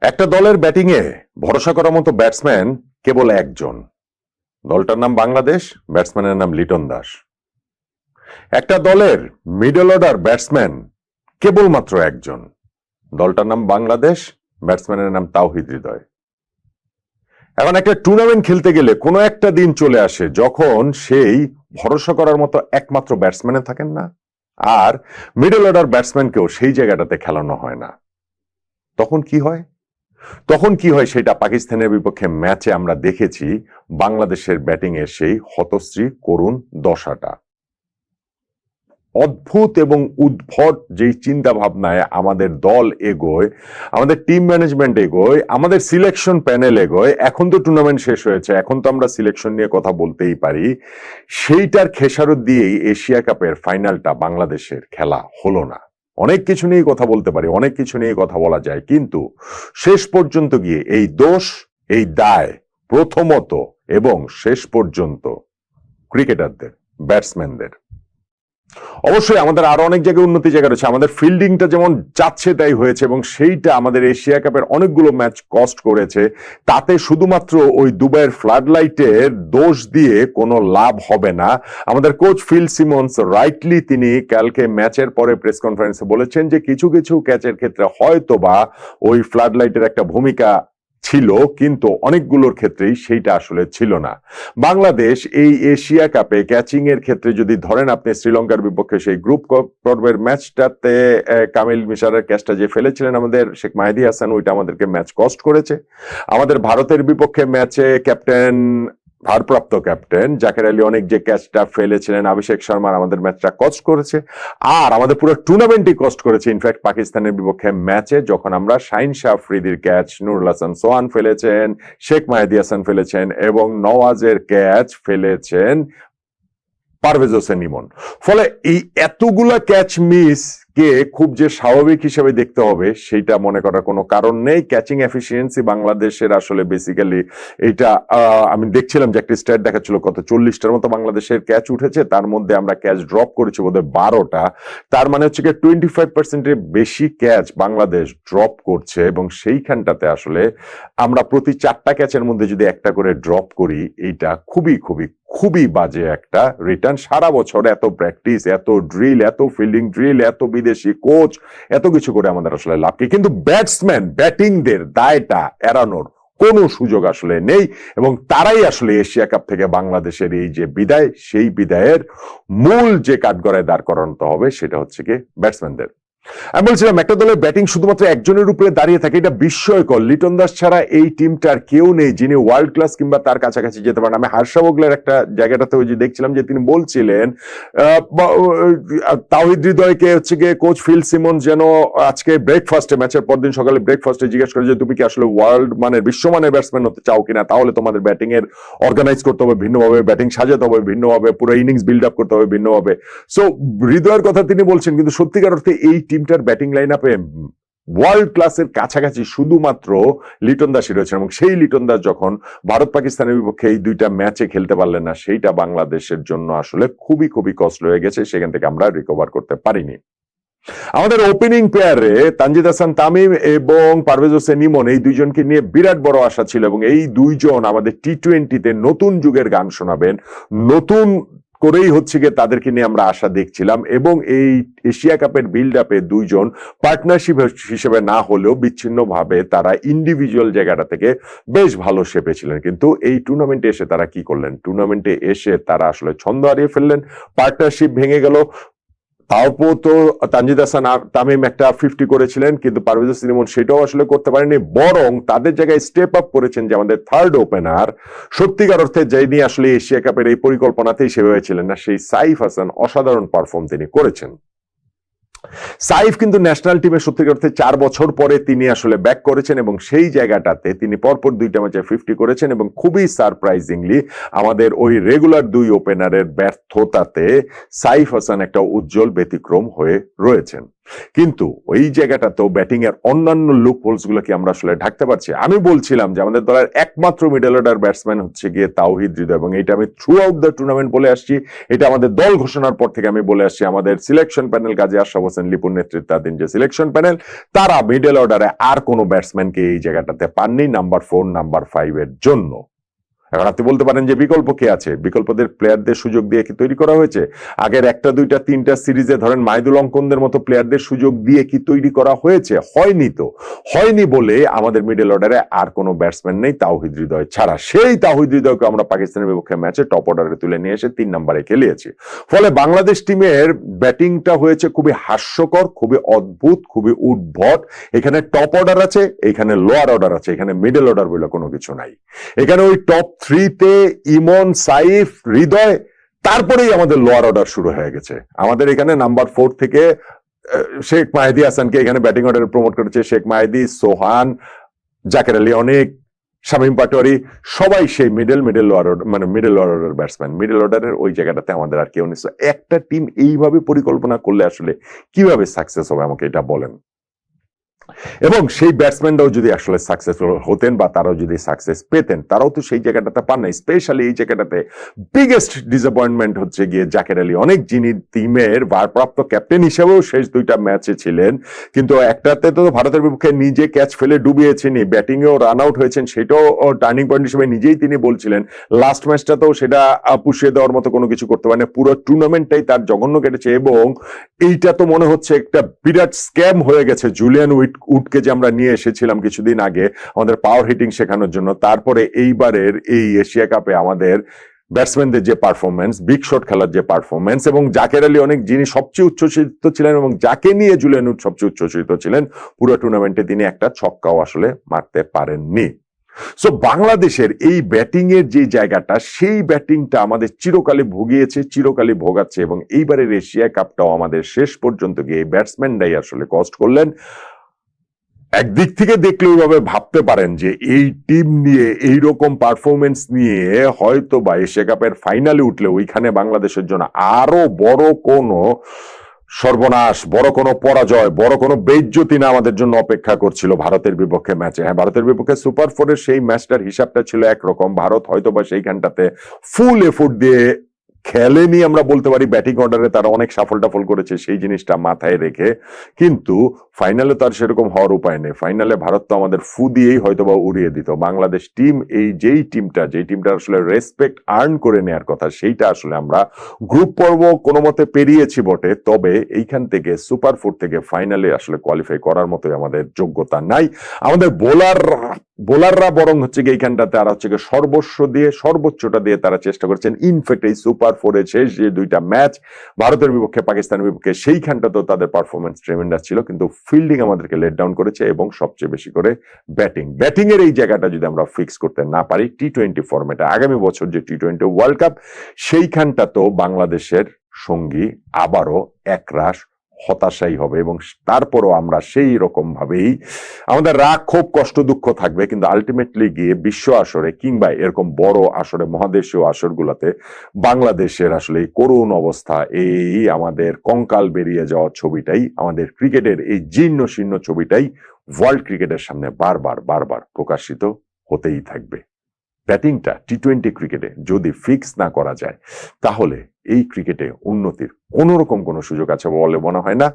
একটা দলের ব্যাটিংয়ে ভরসা করার মতো ব্যাটসম্যান কেবল একজন। দলটার নাম বাংলাদেশ, ব্যাটসম্যানের নাম লিটন দাস। একটা দলের মিডল অর্ডার ব্যাটসম্যান কেবলমাত্র একজন। দলটার নাম বাংলাদেশ, ব্যাটসম্যানের নাম তাওহিদ হৃদয়। এখন একটা টুর্নামেন্ট খেলতে গেলে কোনো একটা দিন চলে আসে যখন সেই ভরসা করার মতো একমাত্র ব্যাটসম্যানে থাকেন না। আর মিডল অর্ডার ব্যাটসম্যানকেও সেই জায়গাটাতে খেলানো হয় না। তখন কি হয়? তখন কি হয় সেটা পাকিস্তানের বিপক্ষে ম্যাচে আমরা দেখেছি বাংলাদেশের ব্যাটিং এর সেই হতশ্রী করুণ দশাটা। অদ্ভুত এবং উদ্ভট যেই চিন্তা ভাবনায় আমাদের দল এগোয়, আমাদের টিম ম্যানেজমেন্ট এগোয়, আমাদের সিলেকশন প্যানেল এগোয়, এখন তো টুর্নামেন্ট শেষ হয়েছে, এখন তো আমরা সিলেকশন নিয়ে কথা বলতেই পারি, সেইটার খেসারত দিয়েই এশিয়া কাপের ফাইনালটা বাংলাদেশের খেলা হলো না। অনেক কিছু নিয়ে কথা বলতে পারি, অনেক কিছু নিয়ে কথা বলা যায়, কিন্তু শেষ পর্যন্ত গিয়ে এই দোষ, এই দায় প্রথমত এবং শেষ পর্যন্ত ক্রিকেটারদের, ব্যাটসম্যানদের। অবশ্যই আমাদের আরও অনেক জায়গায় উন্নতি জায়গা রয়েছে। আমাদের ফিল্ডিংটা যেমন যাচ্ছে তাই হয়েছে এবং সেইটা আমাদের এশিয়া কাপের অনেকগুলো ম্যাচ কস্ট করেছে। তাতে শুধুমাত্র ওই দুবাইয়ের ফ্লাড লাইটের দোষ দিয়ে কোনো লাভ হবে না। আমাদের কোচ ফিল সিমন্স রাইটলি তিনি কালকে ম্যাচের পরে প্রেস কনফারেন্সে বলেছেন যে কিছু কিছু ক্যাচের ক্ষেত্রে হয়তো বা ওই ফ্লাড লাইটের একটা ভূমিকা ছিল, কিন্তু অনেকগুলোর ক্ষেত্রেই সেইটা আসলে ছিল না। বাংলাদেশ এই এশিয়া কাপে ক্যাচিং এর ক্ষেত্রে যদি ধরেন আপনি শ্রীলঙ্কার বিপক্ষে সেই গ্রুপ পর্বের ম্যাচটাতে কামিল মিশারের ক্যাচটা যে ফেলেছিলেন আমাদের শেখ মাহিদি হাসান, ওইটা আমাদেরকে ম্যাচ কস্ট করেছে। আমাদের ভারতের বিপক্ষে ম্যাচে ক্যাপ্টেন ভারপ্রাপ্ত ক্যাপ্টেন, জাকের আলী অনেক যে ক্যাচটা ফেলেছিলেন অভিষেক শর্মার আমাদের ম্যাচটা কস্ট করেছে। আর আমাদের পুরো টুর্নামেন্টই কস্ট করেছে। ইনফ্যাক্ট পাকিস্তানের বিপক্ষে ম্যাচে যখন আমরা শাইন শাহ আফ্রিদির ক্যাচ নুরুল হাসান সোহান ফেলেছেন, শেখ মাহেদি হাসান ফেলেছেন এবং নওয়াজের ক্যাচ ফেলেছেন পারভেজ হোসেন ইমন। ফলে এই এতগুলা ক্যাচ মিস কে খুব যে স্বাভাবিক হিসেবে দেখতে হবে, সেইটা মনে করার কোনো কারণ নেই। ক্যাচিং এফিসিয়েন্সি বাংলাদেশের আসলে বেসিক্যালি এটা আমি দেখছিলাম যে একটা স্ট্যাট দেখাচ্ছিল কত, চল্লিশটার মতো বাংলাদেশের ক্যাচ উঠেছে, তার মধ্যে আমরা ক্যাচ ড্রপ করেছি বোধহয় বারোটা। তার মানে হচ্ছে কি টোয়েন্টি ফাইভ পার্সেন্টের বেশি ক্যাচ বাংলাদেশ ড্রপ করছে এবং সেইখানটাতে আসলে আমরা প্রতি চারটা ক্যাচের মধ্যে যদি একটা করে ড্রপ করি, এইটা খুবই খুবই খুবই বাজে একটা রিটার্ন সারা বছর এত প্র্যাকটিস এত ড্রিল এত ফিল্ডিং ড্রিল এত বিদেশি কোচ, এত কিছু করে আমাদের আসলে লাভ কি? কিন্তু ব্যাটসম্যান ব্যাটিংদের দায়টা এড়ানোর কোনো সুযোগ আসলে নেই এবং তারাই আসলে এশিয়া কাপ থেকে বাংলাদেশের এই যে বিদায়, সেই বিদায়ের মূল যে কাঠগড়ায় দাঁড় করানো হবে সেটা হচ্ছে কি ব্যাটসম্যানদের আমি বলছিলাম, একটা দলের ব্যাটিং শুধুমাত্র একজনের উপরে দাঁড়িয়ে থাকে, এটা বিস্ময়কর। লিটন দাস ছাড়া এই টিমটার কেউ নেই যিনি ওয়ার্ল্ড ক্লাস কিংবা তার কাছাকাছি যেতে পারেন। আমি হার্ষা বগলের একটা জায়গাটাতে ওই যে দেখছিলাম যে তিনি বলছিলেন তাওহিদ হৃদয়কে হচ্ছে গিয়ে কোচ ফিল সিমন যেন আজকে ব্রেকফাস্টে ম্যাচের পরদিন সকালে ব্রেকফাস্টে জিজ্ঞেস করে যে, তুমি কি আসলে ওয়ার্ল্ড মানের বিশ্বমানের ব্যাটসম্যান হতে চাও কিনা? তাহলে তোমাদের ব্যাটিং এর অর্গানাইজ করতে হবে ভিন্নভাবে ব্যাটিং সাজাতে হবে ভিন্নভাবে, পুরো ইনিংস বিল্ড আপ করতে হবে ভিন্নভাবে। সো হৃদয়ের কথা তিনি বলছেন, কিন্তু সত্যিকার অর্থে এই টিমটার ব্যাটিং লাইন আপে ওয়ার্ল্ড ক্লাসের কাছাকাছি শুধুমাত্র লিটন দাসই রয়েছেন এবং সেই লিটন দাস যখন ভারত পাকিস্তানের বিপক্ষে এই দুইটা ম্যাচে খেলতে পারলেন না, সেইটা বাংলাদেশের জন্য আসলে খুবই খুবই কষ্ট হয়ে গেছে, সেখান থেকে আমরা রিকভার করতে পারিনি। আমাদের ওপেনিং পেয়ারে তানজিদ হাসান তামিম এবং পারভেজ হোসেন ইমন এই দুইজনকে নিয়ে বিরাট বড় আশা ছিল এবং এই দুইজন আমাদের টি টোয়েন্টিতে নতুন যুগের গান শোনাবেন, নতুন করেই হচ্ছে গিয়ে তাদেরকে নিয়ে আমরা আশা দেখছিলাম এবং এই এশিয়া কাপের বিল্ড আপে দুইজন পার্টনারশিপ হিসেবে না হলেও বিচ্ছিন্নভাবে তারা ইন্ডিভিজুয়াল জায়গাটা থেকে বেশ ভালো সেপেছিলেন। কিন্তু এই টুর্নামেন্টে এসে তারা কি করলেন? টুর্নামেন্টে এসে তারা আসলে ছন্দ হারিয়ে ফেললেন পার্টনারশিপ ভেঙে গেল তারপর তো তানজিদ হাসান তামিম একটা ফিফটি করেছিলেন, কিন্তু পারভেজ সিনেমন সেটাও আসলে করতে পারেনি, বরং তাদের জায়গায় স্টেপ আপ করেছেন যে আমাদের থার্ড ওপেনার সত্যিকার অর্থে যিনি আসলে এশিয়া কাপের এই পরিকল্পনাতেই সেভাবে ছিলেন না, সেই সাইফ হাসান অসাধারণ পারফর্ম তিনি করেছেন। সাইফ কিন্তু ন্যাশনাল টিমে সত্যিকার অর্থে চার বছর পরে তিনি আসলে ব্যাক করেছেন এবং সেই জায়গাটাতে তিনি পরপর দুইটা ম্যাচে ফিফটি করেছেন এবং খুবই সারপ্রাইজিংলি আমাদের ওই রেগুলার দুই ওপেনারের ব্যর্থতাতে সাইফ হাসান একটা উজ্জ্বল ব্যতিক্রম হয়ে রয়েছেন। কিন্তু ওই জায়গাটাতেও ব্যাটিং এর অন্যান্য লুক হোলস গুলোকে আমরা আসলে ঢাকতে পারছি। আমি বলছিলাম যে আমাদের দলের একমাত্র মিডল অর্ডার ব্যাটসম্যান হচ্ছে গিয়ে তাওহিদ হৃদয় এবং এটা আমি থ্রু আউট দ্য টুর্নামেন্ট বলে আসছি। এটা আমাদের দল ঘোষণার পর থেকে আমি বলে আসছি। আমাদের সিলেকশন প্যানেল কাজে আশরাফ হোসেন, লিপুর নেতৃত্বাধীন যে সিলেকশন প্যানেল তারা মিডল অর্ডারে আর কোনো ব্যাটসম্যানকে এই জায়গাটাতে পাননি নাম্বার ফোর নাম্বার ফাইভ এর জন্য। এখন আপনি বলতে পারেন যে বিকল্প কে আছে? বিকল্পদের প্লেয়ারদের সুযোগ দিয়ে কি তৈরি করা হয়েছে? আগের একটা, দুইটা, তিনটা সিরিজে ধরেন মাইদুল অঙ্কনদের মতো প্লেয়ারদের সুযোগ দিয়ে কি তৈরি করা হয়েছে? হয়নি তো। হয়নি বলে আমাদের মিডল অর্ডারে আর কোনো ব্যাটসম্যান নেই, তাওহিদ হৃদয় ছাড়া। সেই তাওহিদ হৃদয়কে আমরা পাকিস্তানের বিপক্ষে ম্যাচে টপ অর্ডারে তুলে নিয়ে এসে তিন নম্বরে খেলিয়েছি। ফলে বাংলাদেশ টিমের ব্যাটিংটা হয়েছে খুবই হাস্যকর, খুবই অদ্ভুত, খুবই উদ্ভট। এখানে টপ অর্ডার আছে, এখানে লোয়ার অর্ডার আছে, এখানে মিডল অর্ডার বলে কোনো কিছু নাই। এখানে ওই টপ থ্রিতে ইমন সাইফ হৃদয় তারপরেই আমাদের লোয়ার অর্ডার শুরু হয়ে গেছে। আমাদের এখানে নাম্বার ফোর থেকে শেখ মাহেদি হাসানকে এখানে ব্যাটিং অর্ডারে প্রমোট করেছে শেখ মাহেদি সোহান জাকের আলী অনেক শামীম পাটোয়ারি সবাই সেই মিডল মিডল লোয়ার মানে মিডল অর্ডার ব্যাটসম্যান মিডল অর্ডারের ওই জায়গাটাতে আমাদের আর কেউ So, একটা টিম এইভাবে পরিকল্পনা করলে আসলে কীভাবে সাকসেস হবে আমাকে এটা বলেন। এবং সেই ব্যাটসম্যানরাও যদি আসলে সাকসেসফুল হতেন বা তারাও যদি সাকসেস পেতেন, তারাও তো সেই জায়গাটাতে পান না স্পেশালি এই জায়গাটাতে। বিগেস্ট ডিসঅ্যাপয়েন্টমেন্ট হচ্ছে গিয়ে জাকের আলী অনেক যিনি টিমের ভারপ্রাপ্ত ক্যাপ্টেন হিসেবেও শেষ দুইটা ম্যাচে ছিলেন। কিন্তু একটাতে তো ভারতের বিপক্ষে নিজে ক্যাচ ফেলে ডুবিয়েছেন ব্যাটিং এও রান আউট হয়েছেন, সেটাও টার্নিং পয়েন্ট হিসেবে নিজেই তিনি বলছিলেন। লাস্ট ম্যাচটাতেও সেটা পুষিয়ে দেওয়ার মতো কোনো কিছু করতে পারেন, পুরো টুর্নামেন্টটাই তার জঘন্য কেটেছে এবং এইটা তো মনে হচ্ছে একটা বিরাট স্ক্যাম হয়ে গেছে জুলিয়ান উইট উডকে যে আমরা নিয়ে এসেছিলাম কিছুদিন আগে, আমাদের পাওয়ার হিটিং শেখানোর জন্য, তারপরে এইবারের এই এশিয়া কাপে আমাদের ব্যাটসম্যানদের যে পারফরমেন্স বিগ শট খেলার যে পারফরমেন্স এবং জাকের আলী অনেক যিনি সবচেয়ে উচ্ছ্বসিত ছিলেন এবং যাকে নিয়ে জুলিয়ান উড সবচেয়ে উচ্ছ্বসিত ছিলেন, পুরো টুর্নামেন্টে তিনি একটা ছক্কাও আসলে মারতে পারেননি। সো বাংলাদেশের এই ব্যাটিং এর যে জায়গাটা, সেই ব্যাটিংটা আমাদের চিরকালে ভুগিয়েছে চিরকালে ভোগাচ্ছে এবং এইবারের এশিয়া কাপটাও আমাদের শেষ পর্যন্ত গিয়ে ব্যাটসম্যানরাই আসলে কষ্ট করলেন। একদিক থেকে দেখলে ওইভাবে ভাবতে পারেন যে এই টিম নিয়ে এই রকম পারফরমেন্স নিয়ে হয়তো বা এশিয়া কাপের ফাইনালে উঠলে ওইখানে বাংলাদেশের জন্য আরও বড় কোনো সর্বনাশ, বড় কোনো পরাজয়, বড় কোনো বেজ্জতি না আমাদের জন্য অপেক্ষা করছিল ভারতের বিপক্ষে ম্যাচে। হ্যাঁ ভারতের বিপক্ষে সুপার ফোরের সেই ম্যাচটার হিসাবটা ছিল একরকম। ভারত হয়তো বা সেইখানটাতে ফুল এফোর্ট দিয়ে খেলেনি আমরা বলতে পারি ব্যাটিং অর্ডারে তারা অনেক সাফল টাফল করেছে, সেই জিনিসটা মাথায় রেখে। কিন্তু ফাইনালে তার সেরকম হওয়ার উপায় নেই। ফাইনালে ভারত তো আমাদের ফু দিয়েই হয়তো বা উড়িয়ে দিত। বাংলাদেশ টিম এই যেই টিমটা যেই টিমটা আসলে রেসপেক্ট আর্ন করে নেওয়ার কথা, সেইটা আসলে আমরা গ্রুপ পর্ব কোনো মতে পেরিয়েছি বটে। তবে এইখান থেকে সুপার ফোর থেকে ফাইনালে আসলে কোয়ালিফাই করার মতোই আমাদের যোগ্যতা নাই। আমাদের বোলার বোলাররা বরং হচ্ছে গিয়ে এইখানটাতে আর হচ্ছে গিয়ে সর্বস্ব দিয়ে, সর্বোচ্চটা দিয়ে তারা চেষ্টা করছেন ইনফেক্ট এই সুপার ফোরে শেষ যে দুইটা ম্যাচ, ভারতের বিপক্ষে, পাকিস্তানের বিপক্ষে সেইখানটাতেও তাদের পারফরমেন্স ট্রেমেন্ডাস ছিল। কিন্তু ফিল্ডিং আমাদেরকে লেট ডাউন করেছে এবং সবচেয়ে বেশি করে ব্যাটিং ব্যাটিং এর এই জায়গাটা যদি আমরা ফিক্স করতে না পারি টি টোয়েন্টি ফর্মেটে আগামী বছর যে টি টোয়েন্টি ওয়ার্ল্ড কাপ সেইখানটা তো বাংলাদেশের সঙ্গী আবারও একরাশ হতাশাই হবে এবং তারপরও আমরা সেই রকম ভাবেই আমাদের রাগ খুব কষ্ট, দুঃখ থাকবে, কিন্তু আলটিমেটলি গিয়ে বিশ্ব আসরে কিংবা এরকম বড় আসরে, মহাদেশীয় আসরগুলোতে বাংলাদেশের আসলে এই করুণ অবস্থা, এই আমাদের কঙ্কাল বেরিয়ে যাওয়া ছবিটাই, আমাদের ক্রিকেটের এই জীর্ণ শীর্ণ ছবিটাই ওয়ার্ল্ড ক্রিকেটের সামনে বারবার বারবার প্রকাশিত হতেই থাকবে। ব্যাটিংটা টি টোয়েন্টি ক্রিকেটে যদি ফিক্স না করা যায়, তাহলে এই ক্রিকেটে উন্নতির কোনো রকম কোনো সুযোগ আছে বলে মনে হয় না।